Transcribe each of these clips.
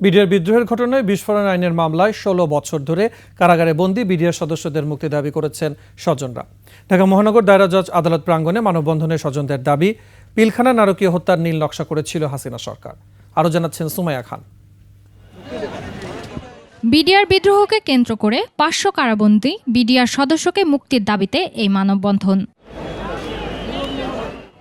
BDR বিদ্রোহের ঘটনায় বিস্ফোরণ আইনের মামলায় ষোলো বছর ধরে কারাগারে বন্দী বিডিআর সদস্যদের মুক্তি দাবি করেছেন স্বজনরা। ঢাকা মহানগর দায়রা জজ, আদালত প্রাঙ্গণে মানববন্ধনে স্বজনদের দাবি, পিলখানা নারকীয় হত্যার নীল নকশা করেছিল হাসিনা সরকার। আরও জানাচ্ছেন সুমাইয়া খান। বিডিআর বিদ্রোহকে কেন্দ্র করে পাঁচশো কারাবন্দী বিডিআর সদস্যকে মুক্তির দাবিতে এই মানববন্ধন।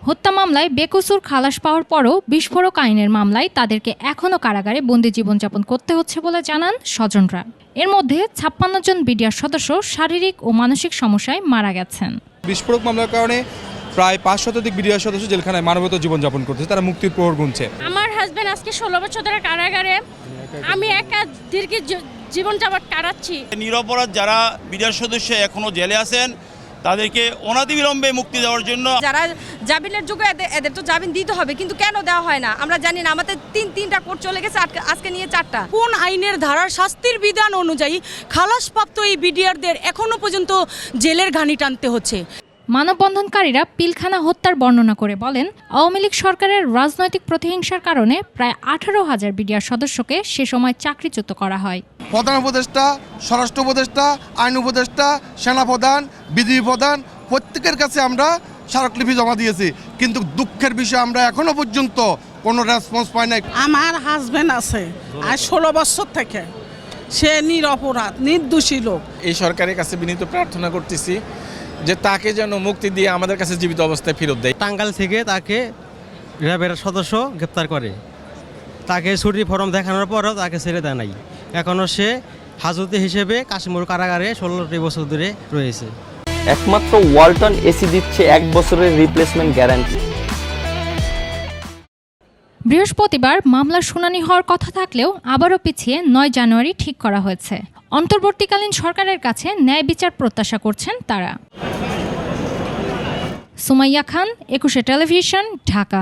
হত্যা মামলায় বেকসুর খালাস পাওয়ার পরও বিস্ফোরক আইনের মামলায় তাদেরকে এখনও কারাগারে বন্দি জীবনযাপন করতে হচ্ছে বলে জানান স্বজনরা। এর মধ্যে ছাপ্পান্ন জন বিডিআর সদস্য শারীরিক ও মানসিক সমস্যায় মারা গেছেন। বিস্ফোরক মামলার কারণে প্রায় পাঁচ শতাধিক বিডিআর সদস্য জেলখানায় মানবত জীবনযাপন করছে তারা মুক্তির প্রহর গুনছে। আমার হাজবেন্ড আজকে ষোলো বছর ধরে কারাগারে। আমি একা দীর্ঘ জী- জীবন যাবৎ কাটাচ্ছি নিরপরাধ যারা বিডিআর সদস্য এখনও জেলে আছেন তাদেরকে অনাদিবিলম্বে মুক্তি দেওয়ার জন্য যারা জামিনের যুগে এদের এদের তো জামিন দিতে হবে কিন্তু কেন দেওয়া হয় না? আমরা জানি না আমাদের তিন তিনটা কোর্ট চলে গেছে আজকে- আজকে নিয়ে চারটা। কোন আইনের ধারার শাস্তির বিধান অনুযায়ী খালাসপ্রাপ্ত এই বিডিআরদের এখনও পর্যন্ত জেলের ঘানি টানতে হচ্ছে? মানববন্ধনকারীরা পিলখানা হত্যার বর্ণনা করে বলেন আওয়ামী লীগ সরকারের রাজনৈতিক প্রতিহিংসার কারণে প্রায় আঠারো হাজার বিডিআর সদস্যকে সে সময় চাকরিচ্যুত করা হয়। প্রধান উপদেষ্টা স্বরাষ্ট্র উপদেষ্টা আইন উপদেষ্টা সেনাপ্রধান বিধি প্রধান প্রত্যেকের কাছে আমরা স্মারকলিপি জমা দিয়েছি। কিন্তু দুঃখের বিষয় আমরা এখনও পর্যন্ত কোনো রেসপন্স পাই নাই। আমার হাজবেন্ড আছে আর ষোলো বছর থেকে। সে নিরপরাধ নির্দোষী লোক। এই সরকারের কাছে বিনীত প্রার্থনা করতেছি যে তাকে যেন মুক্তি দিয়ে আমাদের কাছে জীবিত অবস্থায় ফেরত দেয়। টাঙ্গাল থেকে তাকে র্যাবের সদস্য গ্রেপ্তার করে। তাকে ছুটি ফরম দেখানোর পরও তাকে ছেড়ে দেয় নাই। এখনও সে হাজতে হিসেবে কাশ্মীর কারাগারে ষোলোটি বছর ধরে রয়েছে। একমাত্র ওয়ালটন এসি দিচ্ছে এক বছরের রিপ্লেসমেন্ট গ্যারান্টি বৃহস্পতিবার মামলা শুনানি হওয়ার কথা থাকলেও আবারও পিছিয়ে নয় জানুয়ারি ঠিক করা হয়েছে। অন্তর্বর্তীকালীন সরকারের কাছে ন্যায় বিচার প্রত্যাশা করছেন তারা। সুমাইয়া খান, একুশে টেলিভিশন, ঢাকা।